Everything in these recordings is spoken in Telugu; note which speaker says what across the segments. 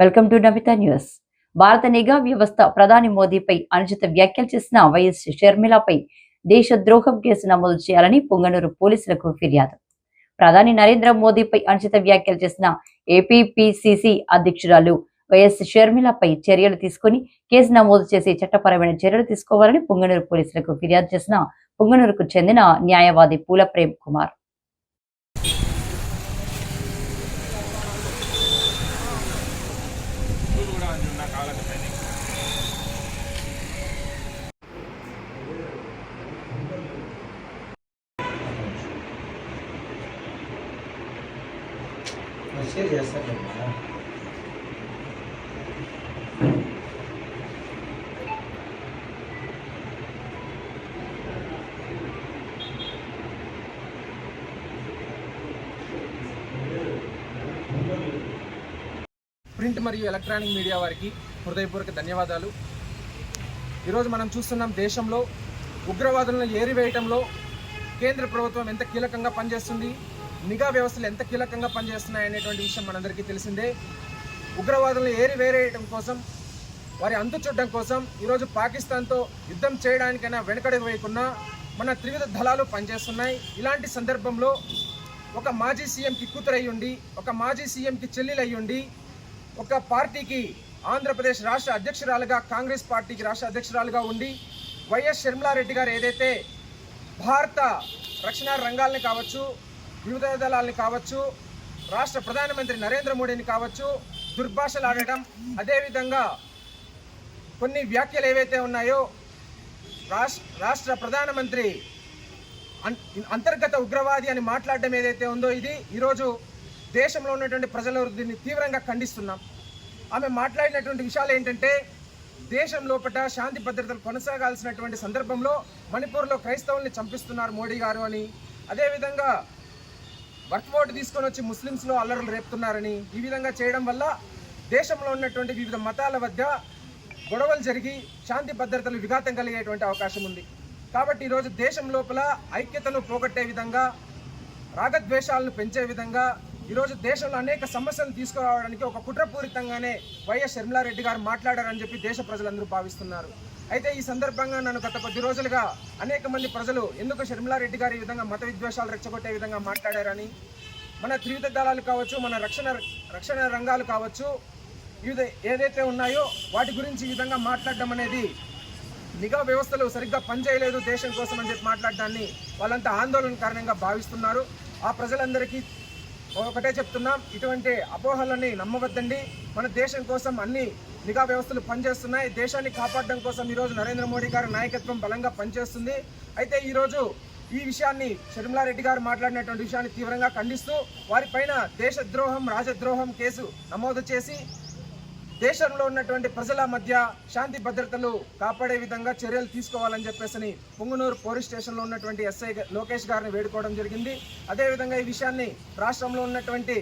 Speaker 1: Welcome to Namitha news. భారత నిఘా వ్యవస్థ ప్రధాని మోదీపై అనుచిత వ్యాఖ్యలు చేసిన వైఎస్ షర్మిలపై దేశద్రోహం కేసు నమోదు చేయాలని పొంగనూరు పోలీసులకు ఫిర్యాదు. ప్రధాని నరేంద్ర మోదీపై అనుచిత వ్యాఖ్యలు చేసిన ఏపీపీసీసీ అధ్యక్షురాలు వైఎస్ షర్మిలపై చర్యలు తీసుకుని కేసు నమోదు చేసి చట్టపరమైన చర్యలు తీసుకోవాలని పొంగనూరు పోలీసులకు ఫిర్యాదు చేసిన పొంగనూరుకు చెందిన న్యాయవాది పూల ప్రేమ్ కుమార్.
Speaker 2: షేర్ చేస్తారు కదా
Speaker 3: ప్రింట్ మరియు ఎలక్ట్రానిక్ మీడియా వారికి హృదయపూర్వక ధన్యవాదాలు. ఈరోజు మనం చూస్తున్నాం దేశంలో ఉగ్రవాదులను ఏరివేయటంలో కేంద్ర ప్రభుత్వం ఎంత కీలకంగా పనిచేస్తుంది. నిఘా వ్యవస్థలు ఎంత కీలకంగా పనిచేస్తున్నాయి అనేటువంటి విషయం మనందరికీ తెలిసిందే. ఉగ్రవాదులను ఏరివేరేయటం కోసం వారి అంతు చూడడం కోసం ఈరోజు పాకిస్తాన్తో యుద్ధం చేయడానికైనా వెనుకడుగు వేయకుండా మన త్రివిధ దళాలు పనిచేస్తున్నాయి. ఇలాంటి సందర్భంలో ఒక మాజీ సీఎంకి కూతురయ్యుండి ఉండి ఒక మాజీ సీఎంకి చెల్లెలు ఉండి ఒక పార్టీకి ఆంధ్రప్రదేశ్ రాష్ట్ర అధ్యక్షురాలుగా కాంగ్రెస్ పార్టీకి రాష్ట్ర అధ్యక్షురాలుగా ఉండి వైఎస్ షర్మిలారెడ్డి గారు ఏదైతే భారత రక్షణ రంగాల్ని కావచ్చు వివిధ దళాలని కావచ్చు రాష్ట్ర ప్రధానమంత్రి నరేంద్ర మోడీని కావచ్చు దుర్భాషలు ఆడటం అదేవిధంగా కొన్ని వ్యాఖ్యలు ఏవైతే ఉన్నాయో రాష్ట్ర రాష్ట్ర ప్రధానమంత్రి అంతర్గత ఉగ్రవాది అని మాట్లాడడం ఏదైతే ఉందో ఇది ఈరోజు దేశంలో ఉన్నటువంటి ప్రజలు దీన్ని తీవ్రంగా ఖండిస్తున్నాం. ఆమె మాట్లాడినటువంటి విషయాలు ఏంటంటే దేశం లోపల శాంతి భద్రతలు కొనసాగాల్సినటువంటి సందర్భంలో మణిపూర్లో క్రైస్తవుల్ని చంపిస్తున్నారు మోడీ గారు అని. అదేవిధంగా వర్క్ ఓటు తీసుకొని వచ్చి ముస్లిమ్స్లో అల్లర్లు రేపుతున్నారని ఈ విధంగా చేయడం వల్ల దేశంలో ఉన్నటువంటి వివిధ మతాల వద్ద గొడవలు జరిగి శాంతి భద్రతలు విఘాతం కలిగేటువంటి అవకాశం ఉంది. కాబట్టి ఈరోజు దేశం లోపల ఐక్యతను పోగొట్టే విధంగా రాగద్వేషాలను పెంచే విధంగా ఈరోజు దేశంలో అనేక సమస్యలు తీసుకురావడానికి ఒక కుట్రపూరితంగానే వైఎస్ షర్మిలారెడ్డి గారు మాట్లాడారని చెప్పి దేశ ప్రజలందరూ భావిస్తున్నారు. అయితే ఈ సందర్భంగా నన్ను గత కొద్ది రోజులుగా అనేక మంది ప్రజలు ఎందుకు షర్మిలారెడ్డి గారు ఈ విధంగా మత విద్వేషాలు రెచ్చగొట్టే విధంగా మాట్లాడారని మన త్రివిధ దళాలు కావచ్చు మన రక్షణ రక్షణ రంగాలు కావచ్చు వివిధ ఏదైతే ఉన్నాయో వాటి గురించి ఈ విధంగా మాట్లాడడం అనేది నిఘా వ్యవస్థలు సరిగ్గా పనిచేయలేదు దేశం కోసం అని చెప్పి మాట్లాడడాన్ని వాళ్ళంతా ఆందోళన కారణంగా భావిస్తున్నారు. ఆ ప్రజలందరికీ ఒకటే చెప్తున్నాం ఇటువంటి అపోహలని నమ్మవద్దండి. మన దేశం కోసం అన్ని నిఘా వ్యవస్థలు పనిచేస్తున్నాయి. దేశాన్ని కాపాడడం కోసం ఈరోజు నరేంద్ర మోడీ గారి నాయకత్వం బలంగా పనిచేస్తుంది. అయితే ఈరోజు ఈ విషయాన్ని షర్మిలారెడ్డి గారు మాట్లాడినటువంటి విషయాన్ని తీవ్రంగా ఖండిస్తూ వారిపైన దేశద్రోహం రాజద్రోహం కేసు నమోదు చేసి దేశంలో ఉన్నటువంటి ప్రజల మధ్య శాంతి భద్రతలు కాపాడే విధంగా చర్యలు తీసుకోవాలని చెప్పేసి పుంగనూరు పోలీస్ స్టేషన్లో ఉన్నటువంటి ఎస్ఐ లోకేష్ గారిని వేడుకోవడం జరిగింది. అదేవిధంగా ఈ విషయాన్ని రాష్ట్రంలో ఉన్నటువంటి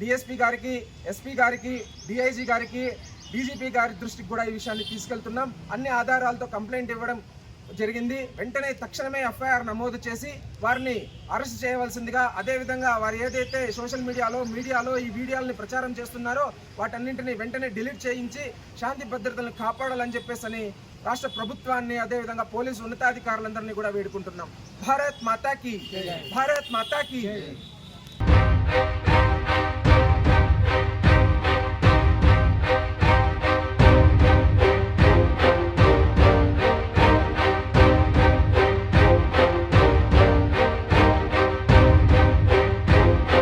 Speaker 3: డిఎస్పీ గారికి ఎస్పీ గారికి డిఐజీ గారికి డీజీపీ గారి దృష్టికి కూడా ఈ విషయాన్ని తీసుకెళ్తున్నాం. అన్ని ఆధారాలతో కంప్లైంట్ ఇవ్వడం జరిగింది. వెంటనే తక్షణమే ఎఫ్ఐఆర్ నమోదు చేసి వారిని అరెస్ట్ చేయవలసిందిగా అదేవిధంగా వారు ఏదైతే సోషల్ మీడియాలో మీడియాలో ఈ వీడియోలని ప్రచారం చేస్తున్నారో వాటన్నింటినీ వెంటనే డిలీట్ చేయించి శాంతి భద్రతలను కాపాడాలని చెప్పేసి అని రాష్ట్ర ప్రభుత్వాన్ని అదేవిధంగా పోలీసు ఉన్నతాధికారులందరినీ కూడా వేడుకుంటున్నాం. భారత్ మాతాకి భారత్ మాతాకి